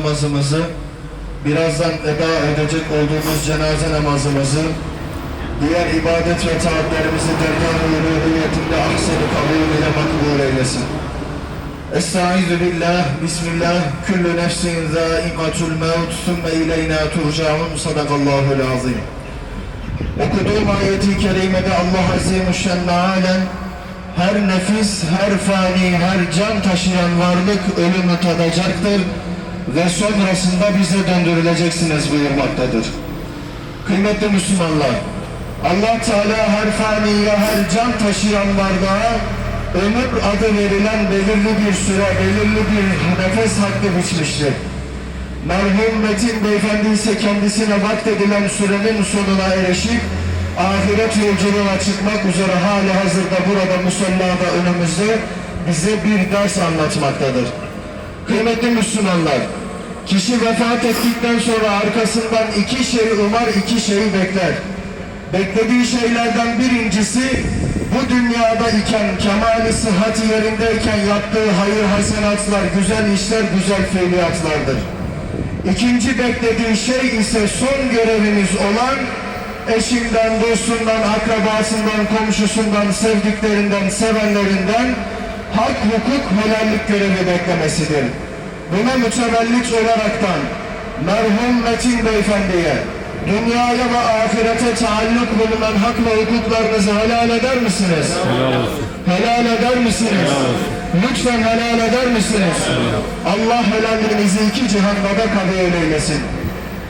namazımızı, birazdan eda edecek olduğumuz cenaze namazımızı, diğer ibadet ve taatlerimizi dergâh-ı uluhiyetinde ahsen-i kabul ile makbul eylesin. Estaizu billah, bismillah, küllü nefsin zâikatul mevt, sümme ileyna turcaun, sadakallahul azim. Okuduğum ayeti kerimede Allah Azimüşşen Mealen her nefis, her fani, her can taşıyan varlık ölümü tadacaktır ve sonrasında bize döndürüleceksiniz buyurmaktadır. Kıymetli Müslümanlar, Allah Teala her faniye, her can taşıyan varlığa ömür adı verilen belirli bir süre, belirli bir nefes hakkı biçmiştir. Merhum Metin Beyefendi ise kendisine vakfedilen sürenin sonuna erişip ahiret yolculuğuna çıkmak üzere hali hazırda burada musallada önümüzde bize bir ders anlatmaktadır. Kıymetli Müslümanlar, kişi vefat ettikten sonra arkasından iki şey umar, iki şeyi bekler. Beklediği şeylerden birincisi bu dünyada iken, kemali sıhhati yerindeyken yaptığı hayır hasenatlar, güzel işler, güzel fiiliyatlardır. İkinci beklediği şey ise son görevimiz olan eşinden, dostundan, akrabasından, komşusundan, sevdiklerinden, sevenlerinden hak, hukuk, helallik görevi beklemesidir. Buna mütevellit olaraktan merhum Metin Beyefendi'ye dünyaya ve ahirete taalluk bulunan hak ve hukuklarınızı helal eder misiniz? Helal olsun. Helal eder misiniz? Lütfen helal eder misiniz? Allah helalliğinizi iki cihanda da kabul eylesin.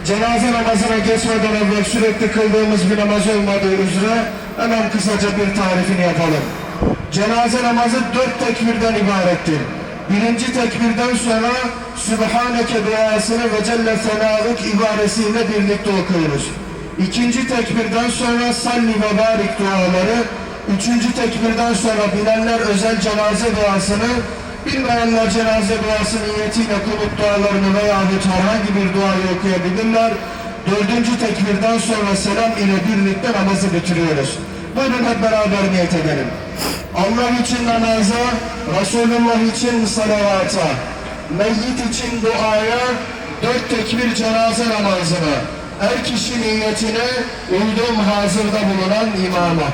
Cenaze namazına geçmeden evvel sürekli kıldığımız bir namaz olmadığı üzere hemen kısaca bir tarifini yapalım. Cenaze namazı dört tekbirden ibarettir. Birinci tekbirden sonra Sübhaneke duasını ve Celle Senâuk ibaresiyle birlikte okuyoruz. İkinci tekbirden sonra Salli ve Barik duaları, üçüncü tekbirden sonra bilenler özel cenaze duasını, bilmeyenler cenaze duası niyetiyle kulut dualarını veya herhangi bir duayı okuyabilirler. Dördüncü tekbirden sonra selam ile birlikte namazı bitiriyoruz. Buyurun hep beraber niyet edelim. Allah için namaza, Resulullah için salavata, meyyit için duaya, dört tekbir cenaze namazına, her kişi niyetine uyduğum hazırda bulunan imama.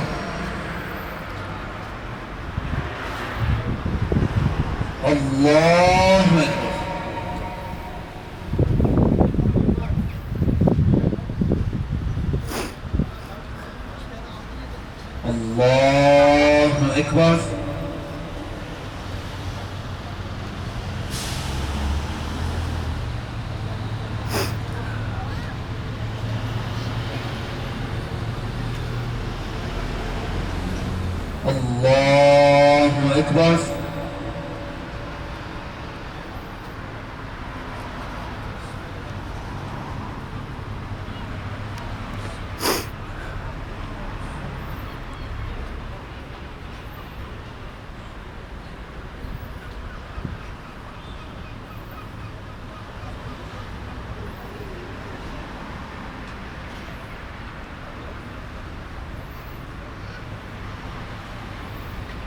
Allahu Ekber. Allahu Ekber. Allahu Ekber.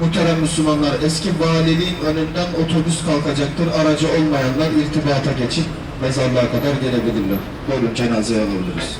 Muhterem Müslümanlar, eski valiliğin önünden otobüs kalkacaktır. Aracı olmayanlar irtibata geçip mezarlığa kadar gelebilirler. Buyurun cenazeye alabiliriz.